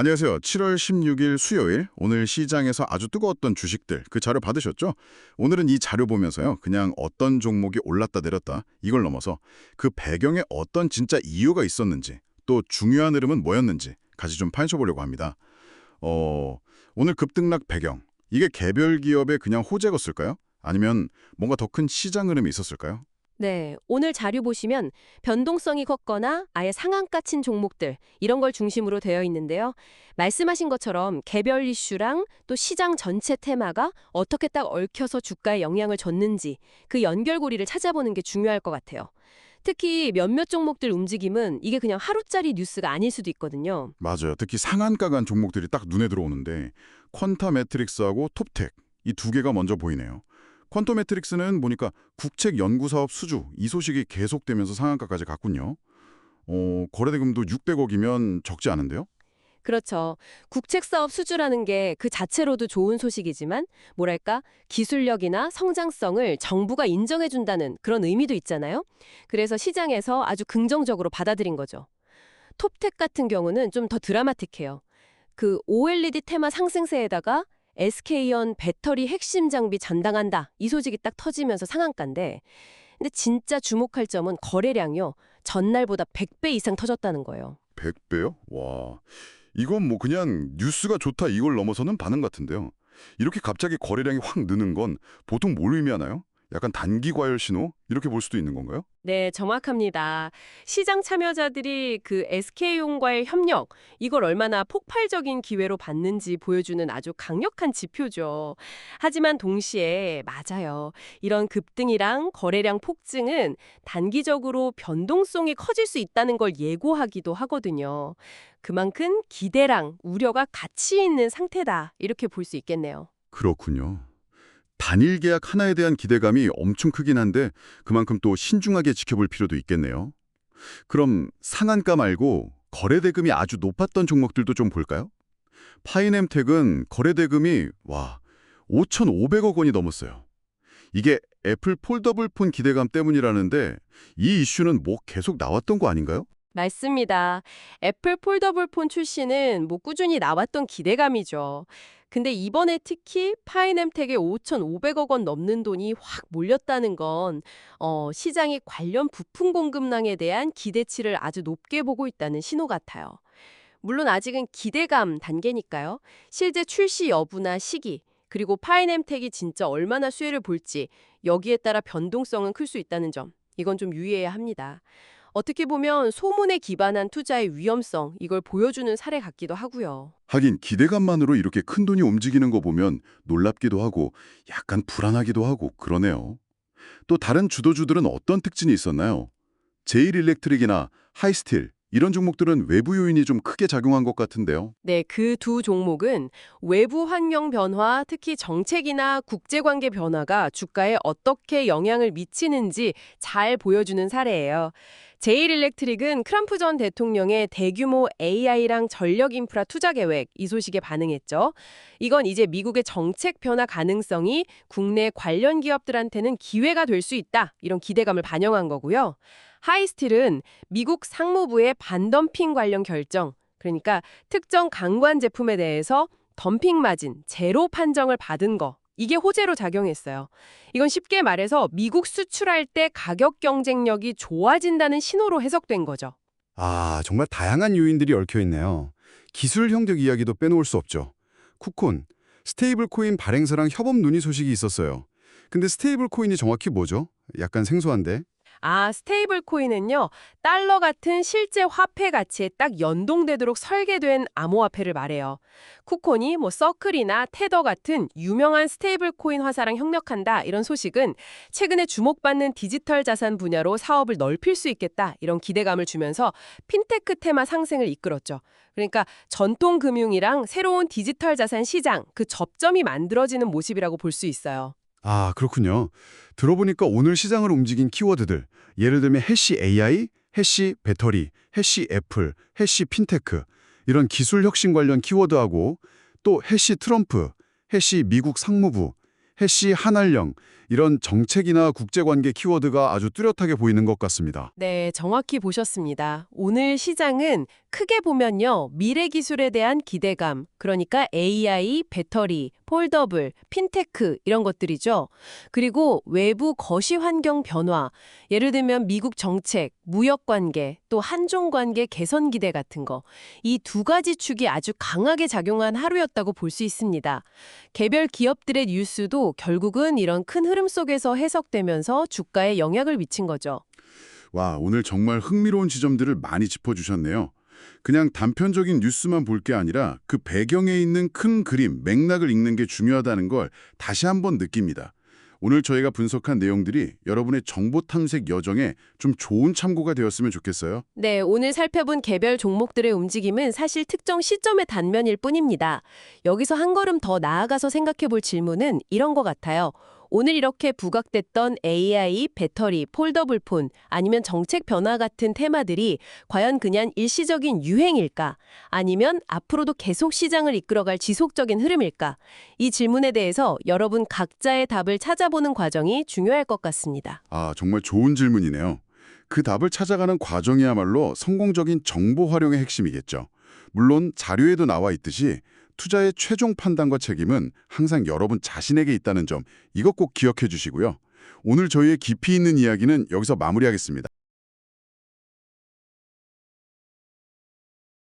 안녕하세요. 7월 16일 수요일 오늘 시장에서 아주 뜨거웠던 주식들 그 자료 받으셨죠? 오늘은 이 자료 보면서요. 그냥 어떤 종목이 올랐다 내렸다 이걸 넘어서 그 배경에 어떤 진짜 이유가 있었는지 또 중요한 흐름은 뭐였는지 같이 좀 파헤쳐보려고 합니다. 어, 오늘 급등락 배경 이게 개별 기업의 그냥 호재였을까요? 아니면 뭔가 더 큰 시장 흐름이 있었을까요? 네, 오늘 자료 보시면 변동성이 컸거나 아예 상한가 친 종목들 이런 걸 중심으로 되어 있는데요. 말씀하신 것처럼 개별 이슈랑 또 시장 전체 테마가 어떻게 딱 얽혀서 주가에 영향을 줬는지 그 연결고리를 찾아보는 게 중요할 것 같아요. 특히 몇몇 종목들 움직임은 이게 그냥 하루짜리 뉴스가 아닐 수도 있거든요. 맞아요. 특히 상한가 간 종목들이 딱 눈에 들어오는데 퀀타 매트릭스하고 톱텍 이 두 개가 먼저 보이네요. 퀀터 매트릭스는 보니까 국책 연구 사업 수주 이 소식이 계속되면서 상한가까지 갔군요. 어, 거래대금도 600억이면 적지 않은데요? 그렇죠. 국책 사업 수주라는 게 그 자체로도 좋은 소식이지만 뭐랄까 기술력이나 성장성을 정부가 인정해 준다는 그런 의미도 있잖아요. 그래서 시장에서 아주 긍정적으로 받아들인 거죠. 톱텍 같은 경우는 좀 더 드라마틱해요. 그 OLED 테마 상승세에다가 SK온 배터리 핵심 장비 전당한다. 이 소식이 딱 터지면서 상한가인데 근데 진짜 주목할 점은 거래량이요. 전날보다 100배 이상 터졌다는 거예요. 100배요? 와, 이건 뭐 그냥 뉴스가 좋다 이걸 넘어서는 반응 같은데요. 이렇게 갑자기 거래량이 확 느는 건 보통 뭘 의미하나요? 약간 단기 과열 신호? 이렇게 볼 수도 있는 건가요? 네, 정확합니다. 시장 참여자들이 그 SK용과의 협력, 이걸 얼마나 폭발적인 기회로 봤는지 보여주는 아주 강력한 지표죠. 하지만 동시에, 맞아요. 이런 급등이랑 거래량 폭증은 단기적으로 변동성이 커질 수 있다는 걸 예고하기도 하거든요. 그만큼 기대랑 우려가 같이 있는 상태다. 이렇게 볼 수 있겠네요. 그렇군요. 단일 계약 하나에 대한 기대감이 엄청 크긴 한데 그만큼 또 신중하게 지켜볼 필요도 있겠네요. 그럼 상한가 말고 거래대금이 아주 높았던 종목들도 좀 볼까요? 파이nem텍은 거래대금이 와 5,500억 원이 넘었어요. 이게 애플 폴더블 폰 기대감 때문이라는데 이 이슈는 뭐 계속 나왔던 거 아닌가요? 맞습니다. 애플 폴더블 폰 출시는 뭐 꾸준히 나왔던 기대감이죠. 근데 이번에 특히 파이nem텍에 5,500억 원 넘는 돈이 확 몰렸다는 건 어, 시장이 관련 부품 공급량에 대한 기대치를 아주 높게 보고 있다는 신호 같아요. 물론 아직은 기대감 단계니까요. 실제 출시 여부나 시기, 그리고 파이nem텍이 진짜 얼마나 수혜를 볼지 여기에 따라 변동성은 클 수 있다는 점. 이건 좀 유의해야 합니다. 어떻게 보면 소문에 기반한 투자의 위험성, 이걸 보여주는 사례 같기도 하고요. 하긴 기대감만으로 이렇게 큰 돈이 움직이는 거 보면 놀랍기도 하고 약간 불안하기도 하고 그러네요. 또 다른 주도주들은 어떤 특징이 있었나요? 제일 일렉트릭이나 하이스틸 이런 종목들은 외부 요인이 좀 크게 작용한 것 같은데요. 네, 그 두 종목은 외부 환경 변화, 특히 정책이나 국제관계 변화가 주가에 어떻게 영향을 미치는지 잘 보여주는 사례예요. 제일 일렉트릭은 크람프 전 대통령의 대규모 AI랑 전력 인프라 투자 계획 이 소식에 반응했죠. 이건 이제 미국의 정책 변화 가능성이 국내 관련 기업들한테는 기회가 될 수 있다. 이런 기대감을 반영한 거고요. 하이스틸은 미국 상무부의 반덤핑 관련 결정, 그러니까 특정 강관 제품에 대해서 덤핑 마진, 제로 판정을 받은 거, 이게 호재로 작용했어요. 이건 쉽게 말해서 미국 수출할 때 가격 경쟁력이 좋아진다는 신호로 해석된 거죠. 아, 정말 다양한 요인들이 얽혀 있네요. 기술 형적 이야기도 빼놓을 수 없죠. 쿠콘, 스테이블 코인 발행사랑 협업 논의 소식이 있었어요. 근데 스테이블 코인이 정확히 뭐죠? 약간 생소한데. 아, 스테이블 코인은요, 달러 같은 실제 화폐 가치에 딱 연동되도록 설계된 암호화폐를 말해요. 쿠콘이 뭐 서클이나 테더 같은 유명한 스테이블 코인 화사랑 협력한다 이런 소식은 최근에 주목받는 디지털 자산 분야로 사업을 넓힐 수 있겠다 이런 기대감을 주면서 핀테크 테마 상승을 이끌었죠. 그러니까 전통 금융이랑 새로운 디지털 자산 시장 그 접점이 만들어지는 모습이라고 볼 수 있어요. 아, 그렇군요. 들어보니까 오늘 시장을 움직인 키워드들, 예를 들면 해시 AI, 해시 배터리, 해시 애플, 해시 핀테크, 이런 기술 혁신 관련 키워드하고 또 해시 트럼프, 해시 미국 상무부, 해시 한알령, 이런 정책이나 국제관계 키워드가 아주 뚜렷하게 보이는 것 같습니다. 네, 정확히 보셨습니다. 오늘 시장은 크게 보면요. 미래 기술에 대한 기대감, 그러니까 AI, 배터리, 폴더블, 핀테크 이런 것들이죠. 그리고 외부 거시 환경 변화, 예를 들면 미국 정책, 무역 관계, 또 한중 관계 개선 기대 같은 거. 이 두 가지 축이 아주 강하게 작용한 하루였다고 볼 수 있습니다. 개별 기업들의 뉴스도 결국은 이런 큰 흐름 속에서 해석되면서 주가에 영향을 미친 거죠. 와, 오늘 정말 흥미로운 지점들을 많이 짚어주셨네요. 그냥 단편적인 뉴스만 볼 게 아니라 그 배경에 있는 큰 그림, 맥락을 읽는 게 중요하다는 걸 다시 한번 느낍니다. 오늘 저희가 분석한 내용들이 여러분의 정보 탐색 여정에 좀 좋은 참고가 되었으면 좋겠어요. 네, 오늘 살펴본 개별 종목들의 움직임은 사실 특정 시점의 단면일 뿐입니다. 여기서 한 걸음 더 나아가서 생각해 볼 질문은 이런 것 같아요. 오늘 이렇게 부각됐던 AI, 배터리, 폴더블폰, 아니면 정책 변화 같은 테마들이 과연 그냥 일시적인 유행일까? 아니면 앞으로도 계속 시장을 이끌어갈 지속적인 흐름일까? 이 질문에 대해서 여러분 각자의 답을 찾아보는 과정이 중요할 것 같습니다. 아, 정말 좋은 질문이네요. 그 답을 찾아가는 과정이야말로 성공적인 정보 활용의 핵심이겠죠. 물론 자료에도 나와 있듯이 투자의 최종 판단과 책임은 항상 여러분 자신에게 있다는 점, 이것 꼭 기억해 주시고요. 오늘 저희의 깊이 있는 이야기는 여기서 마무리하겠습니다.